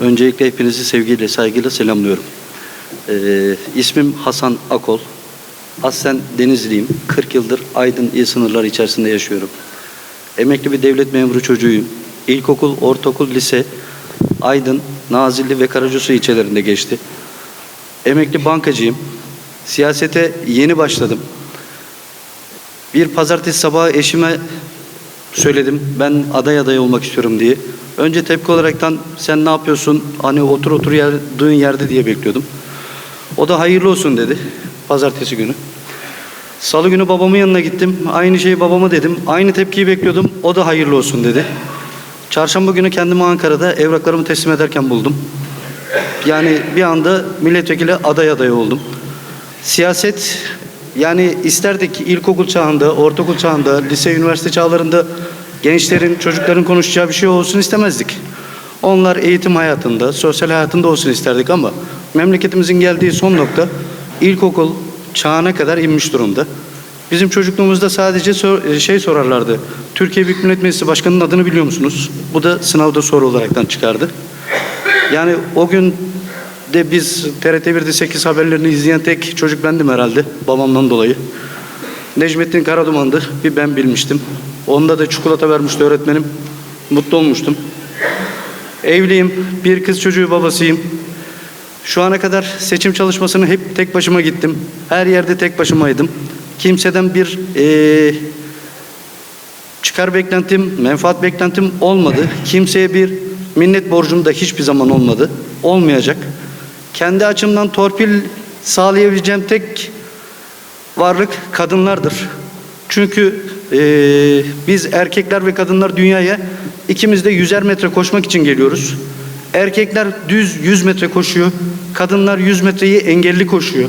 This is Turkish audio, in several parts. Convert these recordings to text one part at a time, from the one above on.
Öncelikle hepinizi sevgiyle, saygıyla selamlıyorum. Ee, ismim Hasan Akol. Aslen Denizliyim. 40 yıldır Aydın il sınırları içerisinde yaşıyorum. Emekli bir devlet memuru çocuğuyum. İlkokul, ortaokul, lise Aydın, Nazilli ve Karacasu ilçelerinde geçti. Emekli bankacıyım. Siyasete yeni başladım. Bir pazartesi sabahı eşime söyledim. Ben aday aday olmak istiyorum diye. Önce tepki olaraktan sen ne yapıyorsun? Hani otur otur yerduğun yerde diye bekliyordum. O da hayırlı olsun dedi. Pazartesi günü. Salı günü babamın yanına gittim. Aynı şeyi babama dedim. Aynı tepkiyi bekliyordum. O da hayırlı olsun dedi. Çarşamba günü kendimi Ankara'da evraklarımı teslim ederken buldum. Yani bir anda milletvekili aday aday oldum. Siyaset yani isterdik ki ilkokul çağında, ortaokul çağında, lise, üniversite çağlarında gençlerin, çocukların konuşacağı bir şey olsun istemezdik. Onlar eğitim hayatında, sosyal hayatında olsun isterdik ama memleketimizin geldiği son nokta ilkokul çağına kadar inmiş durumda. Bizim çocukluğumuzda sadece e, şey sorarlardı. Türkiye Büyük Millet Meclisi Başkanı'nın adını biliyor musunuz? Bu da sınavda soru olaraktan çıkardı. Yani o gün de biz TRT 1'de 8 haberlerini izleyen tek çocuk bendim herhalde babamdan dolayı. Necmettin Karaduman'dı. Bir ben bilmiştim. Onda da çikolata vermişti öğretmenim. Mutlu olmuştum. Evliyim. Bir kız çocuğu babasıyım. Şu ana kadar seçim çalışmasını hep tek başıma gittim. Her yerde tek başımaydım. Kimseden bir eee, çıkar beklentim, menfaat beklentim olmadı. Kimseye bir minnet borcum da hiçbir zaman olmadı. Olmayacak. Kendi açımdan torpil sağlayabileceğim tek varlık kadınlardır. Çünkü eee, biz erkekler ve kadınlar dünyaya ikimiz de yüzer metre koşmak için geliyoruz. Erkekler düz 100 metre koşuyor. Kadınlar 100 metreyi engelli koşuyor.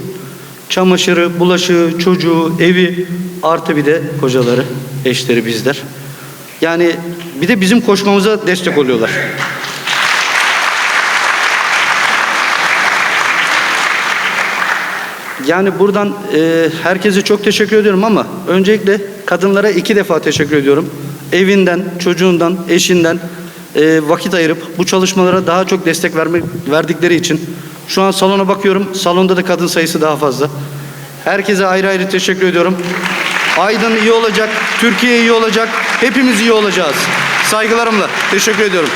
Çamaşırı, bulaşığı, çocuğu, evi artı bir de kocaları, eşleri bizler. Yani bir de bizim koşmamıza destek oluyorlar. Yani buradan e, herkese çok teşekkür ediyorum ama öncelikle kadınlara iki defa teşekkür ediyorum. Evinden, çocuğundan, eşinden e, vakit ayırıp bu çalışmalara daha çok destek vermek, verdikleri için. Şu an salona bakıyorum. Salonda da kadın sayısı daha fazla. Herkese ayrı ayrı teşekkür ediyorum. Aydın iyi olacak, Türkiye iyi olacak, hepimiz iyi olacağız. Saygılarımla teşekkür ediyorum.